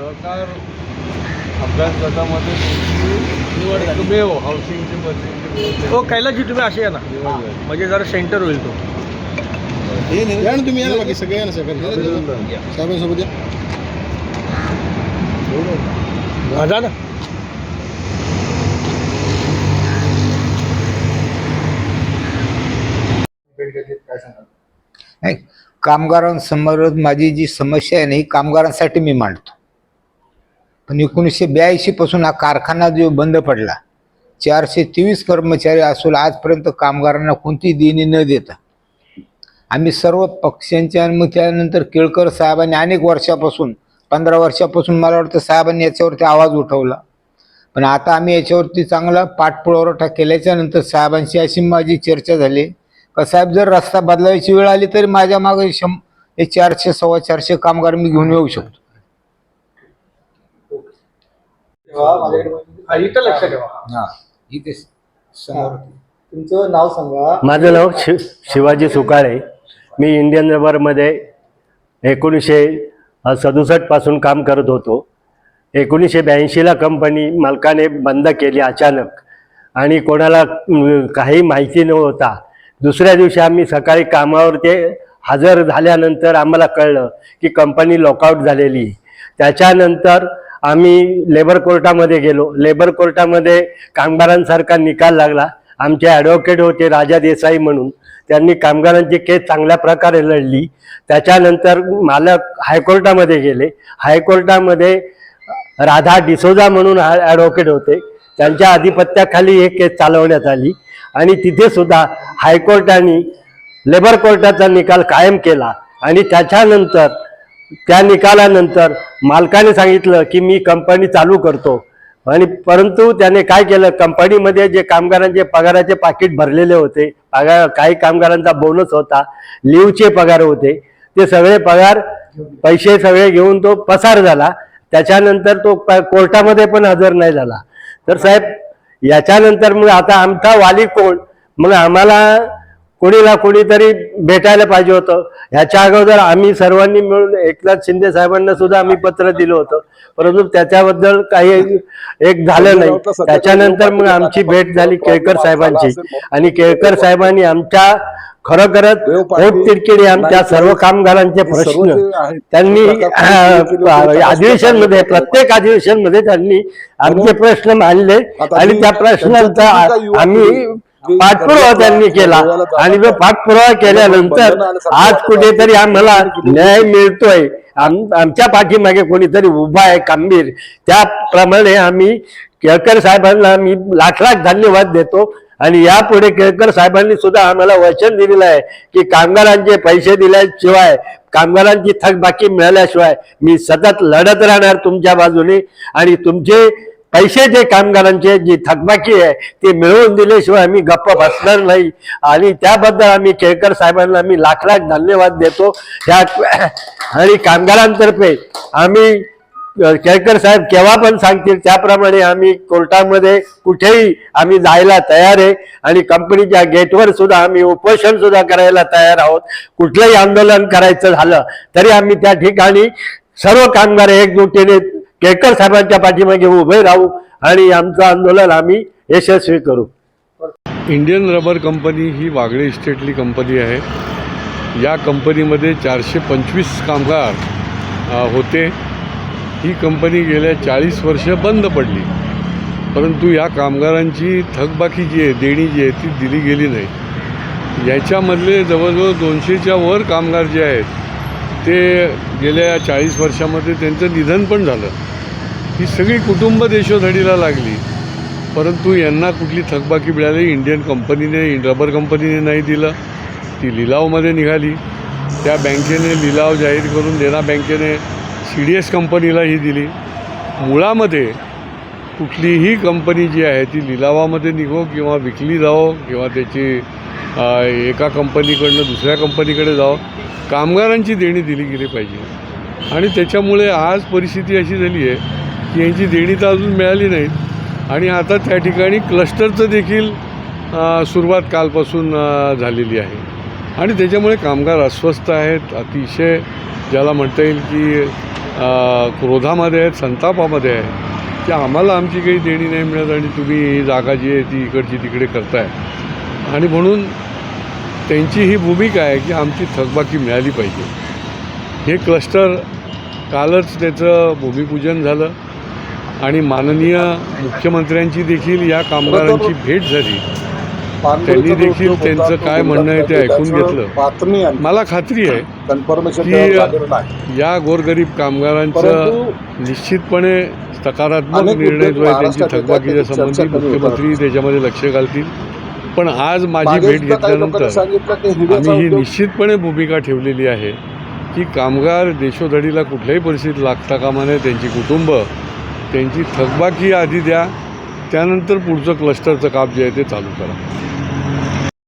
सहकार अभ्यास गटामध्ये निवड. एकमेव हाऊसिंगचे हो तुम्ही असे या ना. म्हणजे जरा सेंटर होईल तो. या ना. तुम्ही या ना बाकी सगळे या ना. साहेबांसोबत या. हा, जा ना. नाही कामगारांसमोर माझी जी समस्या आहे ना ही कामगारांसाठी मी मांडतो. पण एकोणीसशे ब्याऐंशी पासून हा कारखाना जो बंद पडला चारशे तेवीस कर्मचारी असून आजपर्यंत कामगारांना कोणती देणी न देता. आम्ही सर्व पक्षांच्या मग त्यानंतर केळकर साहेबांनी अनेक वर्षापासून पंधरा वर्षापासून मला वाटतं साहेबांनी याच्यावरती आवाज उठवला. पण आता आम्ही याच्यावरती चांगला पाठपुरवठा केल्याच्यानंतर साहेबांशी अशी माझी चर्चा झाली. का साहेब जर रस्ता बदलायची वेळ आली तरी माझ्या मागे शं हे चारशे सव्वा चारशे कामगार मी घेऊन येऊ शकतो. हा, इथं लक्ष ठेवा. हा इथे समोर. तुमचं नाव सांगा. माझं नाव शि शिवाजी सुकाळे. मी इंडियन रबरमध्ये एकोणीसशे सदुसष्टपासून काम करत होतो. एकोणीसशे ब्याऐंशीला कंपनी मालकाने बंद केली अचानक. आणि कोणाला अं, काही माहिती न होता दुसऱ्या दिवशी आम्ही सकाळी कामावर ते हजर झाल्यानंतर आम्हाला कळलं की कंपनी लॉकआउट झालेली. आहे. त्याच्यानंतर आम्ही लेबर कोर्टामध्ये गेलो. लेबर कोर्टामध्ये कामगारांसारखा निकाल लागला. आमचे ॲडव्होकेट होते राजा देसाई म्हणून. त्यांनी कामगारांची केस चांगल्या प्रकारे लढली. त्याच्यानंतर मालक हायकोर्टामध्ये गेले. हायकोर्टामध्ये राधा डिसोजा म्हणून हा ॲडव्होकेट होते. त्यांच्या आधिपत्याखाली हे केस चालवण्यात आली. आणि तिथे सुद्धा हायकोर्टाने लेबर कोर्टाचा निकाल कायम केला. आणि त्याच्यानंतर त्या निकालानंतर मालकाने सांगितलं की मी कंपनी चालू करतो. आणि परंतु त्याने काय केलं? कंपनीमध्ये जे कामगारांचे पगाराचे पाकिट भरलेले होते पगार काही कामगारांचा बोनस होता लिव्हचे पगार होते ते सगळे पगार पैसे सगळे घेऊन तो पसार झाला. त्याच्यानंतर तो प- कोर्टामध्ये पण हजर नाही झाला. तर साहेब याच्यानंतर मग आता आमचा वाली कोण? मग आम्हाला कोणीला कोणीतरी भेटायला पाहिजे होतं. ह्याच्या अगोदर आम्ही सर्वांनी मिळून एकनाथ शिंदे साहेबांना सुद्धा आम्ही पत्र दिलं होतं. परंतु त्याच्याबद्दल काही एक झालं नाही. त्याच्यानंतर मग आमची भेट झाली केळकर साहेबांची. आणि केळकर साहेबांनी आमच्या खरोखरच तिडकिडी आमच्या सर्व कामगारांचे प्रश्न त्यांनी अधिवेशनमध्ये प्रत्येक अधिवेशनमध्ये त्यांनी आमचे प्रश्न मांडले. आणि त्या प्रश्नांचा आम्ही पाठपुरावा त्यांनी केला. आणि तो पाठपुरावा केल्यानंतर आज कुठेतरी आम्हाला न्याय मिळतोय. आमच्या पाठीमागे कोणीतरी उभा आहे खंबीर. त्याप्रमाणे आम्ही केळकर साहेबांना मी लाख लाख धन्यवाद देतो. आणि यापुढे केळकर साहेबांनी सुद्धा आम्हाला वचन दिलेलं आहे की कामगारांचे पैसे दिल्याशिवाय कामगारांची थकबाकी मिळाल्याशिवाय मी सतत लढत राहणार तुमच्या बाजूने. आणि तुमचे पैसे जे कामगारांचे जी थकबाकी आहे ते मिळवून दिल्याशिवाय आम्ही गप्प बसणार नाही. आणि त्याबद्दल आम्ही केळकर साहेबांना मी लाख लाख धन्यवाद देतो. त्या आणि कामगारांतर्फे आम्ही केळकर साहेब केव्हा पण सांगतील त्याप्रमाणे आम्ही कोर्टामध्ये कुठेही आम्ही जायला तयार आहे. आणि कंपनीच्या गेटवर सुद्धा आम्ही उपोषण सुद्धा करायला तयार आहोत. कुठलंही आंदोलन करायचं झालं तरी आम्ही त्या ठिकाणी सर्व कामगार एकजुटीने केळकर साहेबांच्या पाठीमागे उभे राहू आणि आमचं आंदोलन आम्ही यशस्वी करू. इंडियन रबर कंपनी ही वागळे इस्टेटली कंपनी आहे. या कंपनीमध्ये चारशे पंचवीस कामगार होते. ही कंपनी गेल्या चाळीस वर्ष बंद पडली. परंतु या कामगारांची थकबाकी जी आहे देणी जी आहे ती दिली गेली नाही. याच्यामधले जवळजवळ दोनशेच्या वर कामगार जे आहेत ते गेल्या चाळीस वर्षामध्ये त्यांचं निधन पण झालं. ही सगळी कुटुंब देशोधडीला लागली. परंतु यांना कुठली थकबाकी मिळाली? इंडियन कंपनीने रबर कंपनीने नाही दिलं. ती लिलावमध्ये निघाली. त्या बँकेने लिलाव जाहीर करून देना बँकेने सी डी एस कंपनीला ही दिली. मुळामध्ये कुठलीही कंपनी जी आहे ती लिलावामध्ये निघो किंवा विकली जावो किंवा त्याची एका कंपनीकडनं दुसऱ्या कंपनीकडे जावं कामगारांची देणी दिली गेली पाहिजे. आणि त्याच्यामुळे आज परिस्थिती अशी झाली आहे की यांची देणी तर अजून मिळाली नाहीत. आणि आता त्या ठिकाणी क्लस्टरचं देखील सुरुवात कालपासून झालेली आहे. आणि त्याच्यामुळे कामगार अस्वस्थ आहेत अतिशय ज्याला म्हणता येईल की क्रोधामध्ये आहेत संतापामध्ये आहे की आम्हाला आमची काही देणी नाही मिळत आणि तुम्ही ही जागा जी आहे ती इकडची तिकडे करताय. आणि म्हणून त्यांची ही भूमिका आहे की आमची थकबाकी मिळाली पाहिजे हे क्लस्टर कालच त्याचं भूमिपूजन झालं आणि माननीय मुख्यमंत्र्यांची देखील या कामगारांची भेट झाली त्यांनी देखील त्यांचं काय म्हणणं आहे ते ऐकून घेतलं. मला खात्री आहे की या गोरगरीब कामगारांचं निश्चितपणे सकारात्मक निर्णय जो आहे त्यांची थकबाकीच्या संबंधी. मुख्यमंत्री त्याच्यामध्ये लक्ष घालतील पण आज माझी भेट घेतल्यानंतर आम्ही ही निश्चितपणे भूमिका ठेवलेली आहे की कामगार देशोधडीला कुठल्याही परिस्थितीत लागता कामा नये त्यांची कुटुंब त्यांची थकबाकी आधी द्या त्यानंतर पुढचं क्लस्टरचं काम जे आहे ते चालू करा.